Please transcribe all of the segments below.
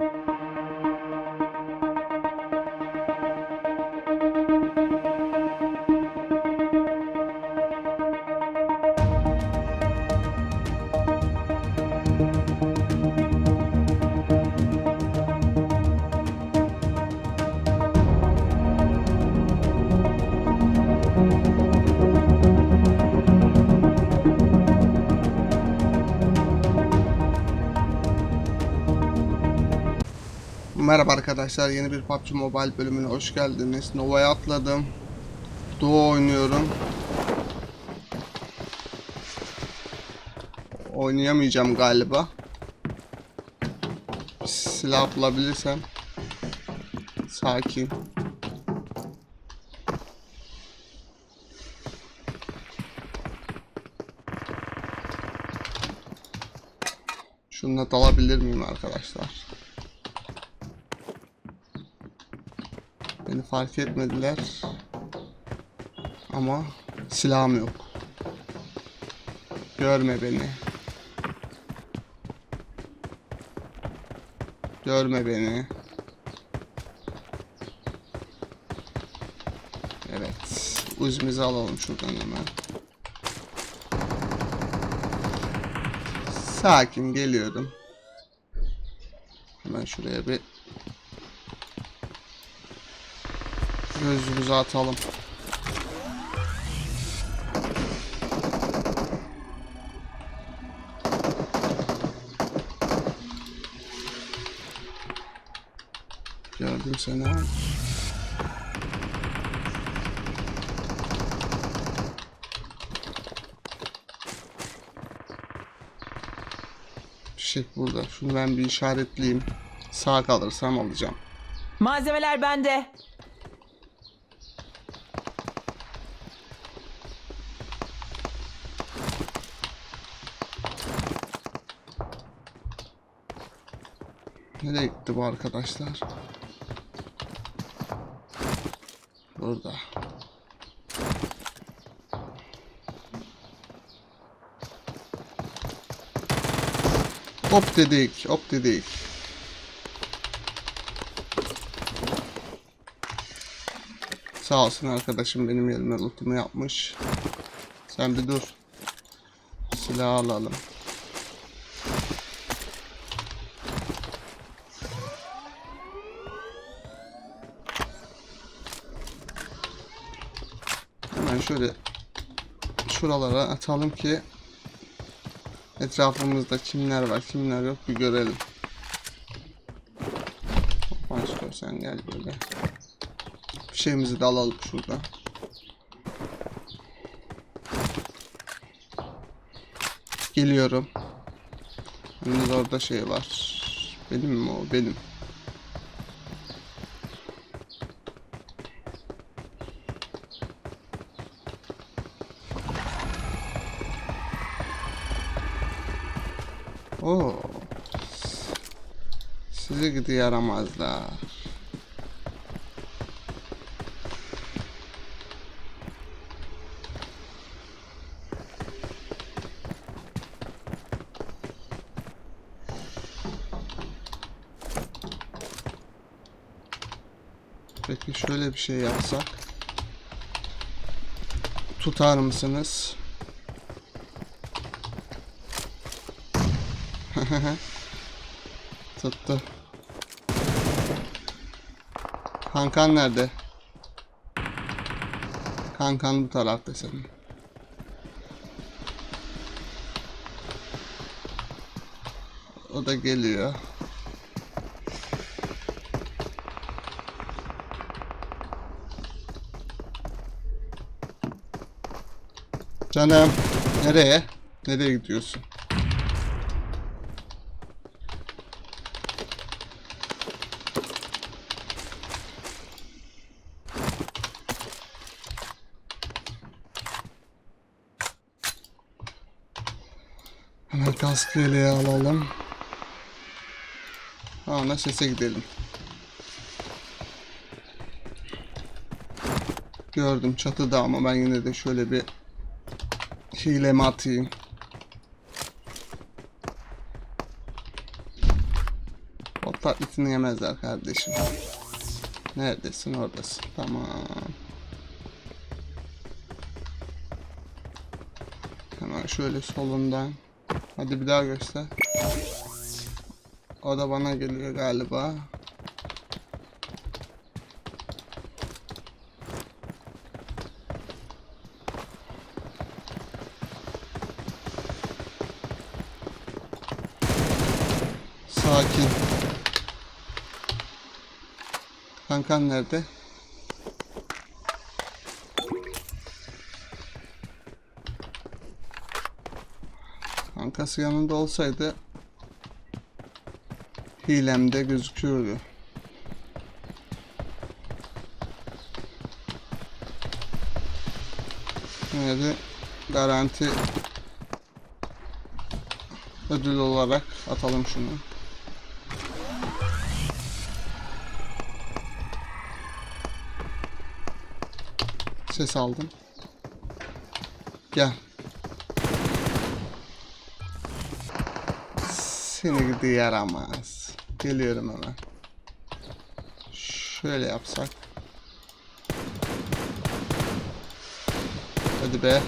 you. Merhaba arkadaşlar yeni bir PUBG Mobile bölümüne hoş geldiniz. Nova'ya atladım. Duo oynuyorum. Oynayamayacağım galiba. Silah bulabilirsem. Sakin. Şununla dalabilir miyim arkadaşlar? Beni fark etmediler. Ama silahım yok. Görme beni. Görme beni. Evet. Uzimizi alalım şuradan hemen. Sakin geliyorum. Hemen şuraya bir gözümüzü atalım. Gördüm seni. Fişek burada. Şunu ben bir işaretleyeyim. Sağ kalırsam alacağım. Malzemeler bende. Nereye gitti bu arkadaşlar? Burada. Hop dedik, hop dedik. Sağ olsun arkadaşım benim yerime lootumu yapmış. Sen bir dur. Silah alalım. Hemen şöyle şuralara atalım ki etrafımızda kimler var kimler yok bir görelim. Başka sen gel böyle. Bir şeyimizi de alalım şurada. Geliyorum. Yalnız orada şey var. Benim mi o? Benim. Oo. Sizi gidi yaramazlar. Peki şöyle bir şey yapsak. Tutar mısınız? Tuttu. Kankan nerede? Kankan bu tarafta senin. O da geliyor. Canım, nereye? Nereye gidiyorsun? Hemen kask yeleği alalım. Ana sese gidelim. Gördüm çatıda ama ben yine de şöyle bir hilemi atayım. Hop. taklitini yemezler kardeşim. Neredesin oradasın. Tamam. Hemen şöyle solundan. Hadi bir daha göster. O da bana geliyor galiba. Sakin. Kankan nerede? Kankası yanında olsaydı hilemde gözüküyordu. Yine garanti ödül olarak atalım şunu. Ses aldım. Gel. Seni gidi yaramaz. Geliyorum hemen. Şöyle yapsak. Hadi be.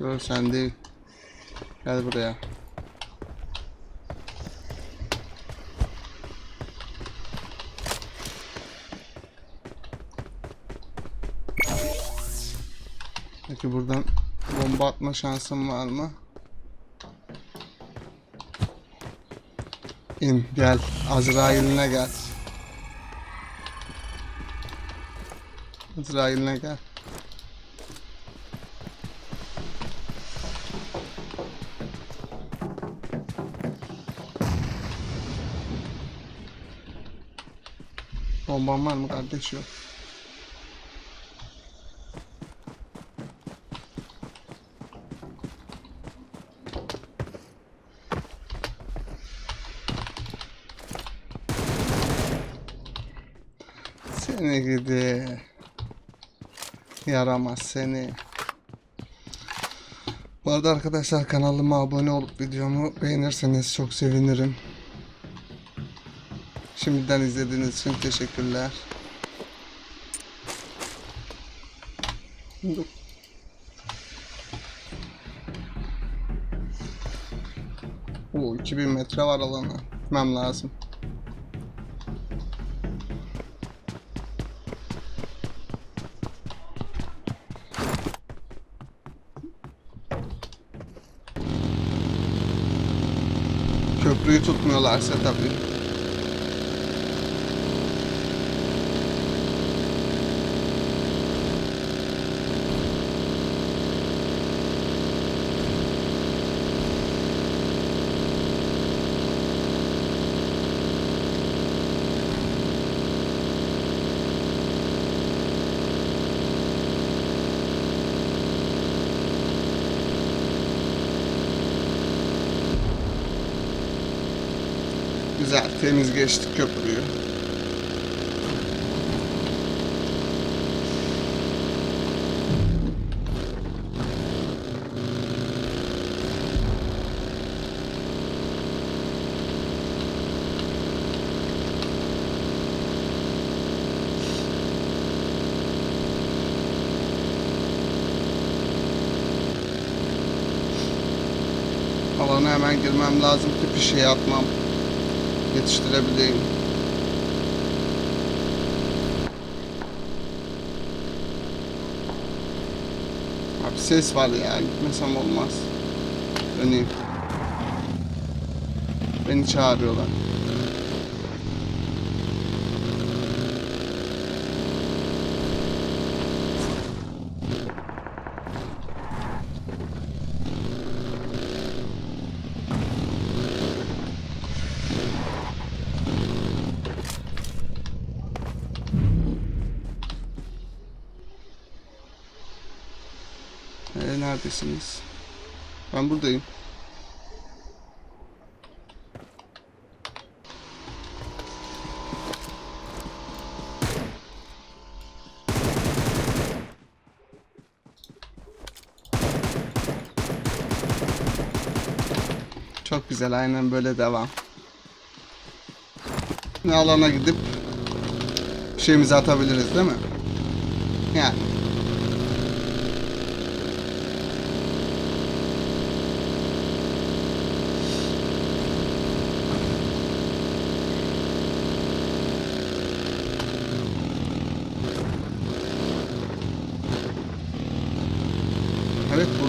Dur sen değil. Gel buraya. Atma şansım var mı? İn gel. Azrail'ine gel. Azrail'ine gel. Bomban var mı kardeş yok. Seni gidi. Yaramaz seni. Bu arada arkadaşlar kanalıma abone olup videomu beğenirseniz çok sevinirim. Şimdiden izlediğiniz için teşekkürler. Dur. Oo 2000 metre var alana. Gitmem lazım. galáxia tá vindo. Temiz geçtik köprüyü. Alana hemen girmem lazım ki bir şey atmam yetiştirebileyim. Abi ses var ya gitmesem olmaz. Döneyim. Beni çağırıyorlar. Ee, neredesiniz? Ben buradayım. Çok güzel aynen böyle devam. Ne alana gidip şeyimizi atabiliriz değil mi? Yani.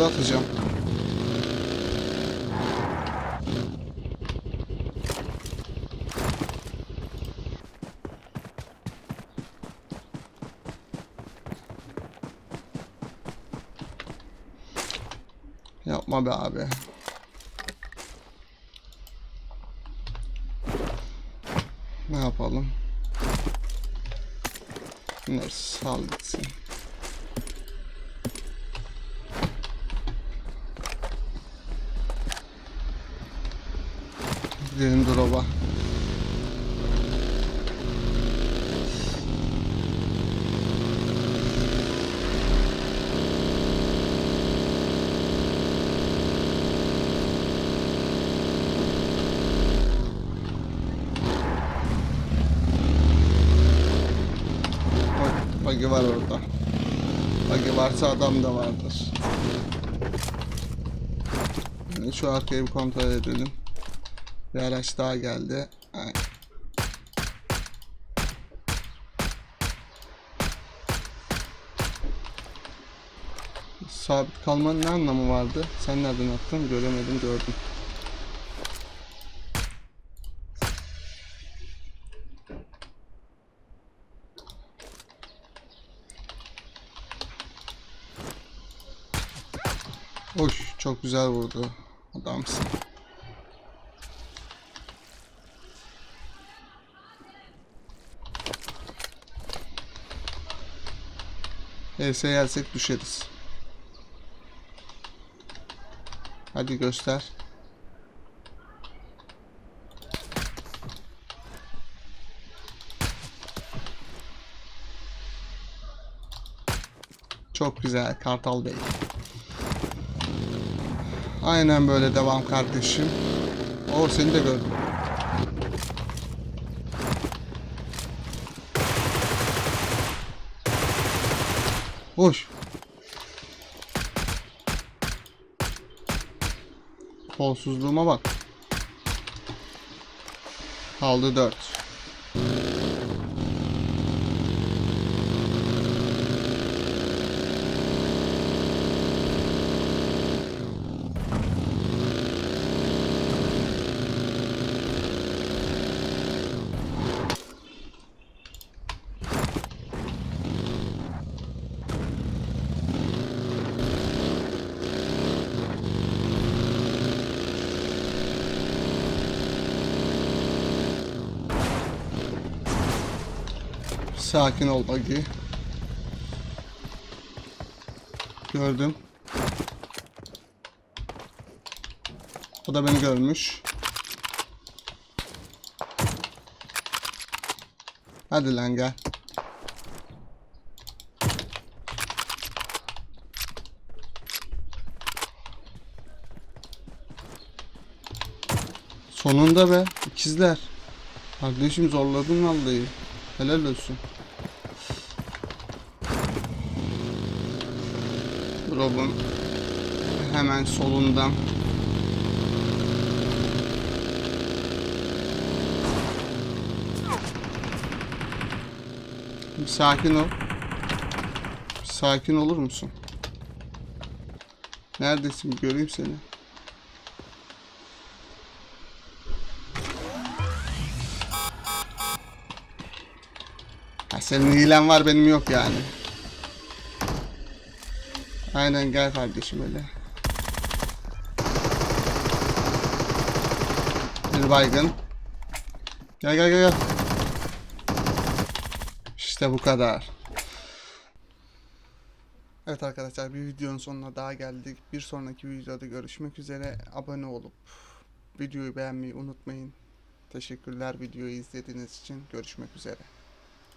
Evet burada atacağım. Yapma be abi. Ne yapalım? Bunları sal gitsin. Gidelim drop'a. Bagi var orada. Bagi varsa adam da vardır. Yani şu arkayı bir kontrol edelim. Bir araç daha geldi. Ay. Sabit kalmanın ne anlamı vardı? Sen nereden attın? Göremedim, gördüm. Hoş, çok güzel vurdu. Adamsın. ES yersek düşeriz. Hadi göster. Çok güzel Kartal Bey. Aynen böyle devam kardeşim. O seni de gördüm. Hoş. Kolsuzluğuma bak. Kaldı 4. Sakin ol Bagi. Gördüm. O da beni görmüş. Hadi lan gel. Sonunda be ikizler. Kardeşim zorladın vallahi. Helal olsun. Rob'un hemen solundan. Bir sakin ol. Bir sakin olur musun? Neredesin? Göreyim seni. Ha, senin hilen var benim yok yani. Aynen gel kardeşim öyle. Bir baygın. Gel gel gel gel. İşte bu kadar. Evet arkadaşlar bir videonun sonuna daha geldik. Bir sonraki videoda görüşmek üzere. Abone olup videoyu beğenmeyi unutmayın. Teşekkürler videoyu izlediğiniz için. Görüşmek üzere.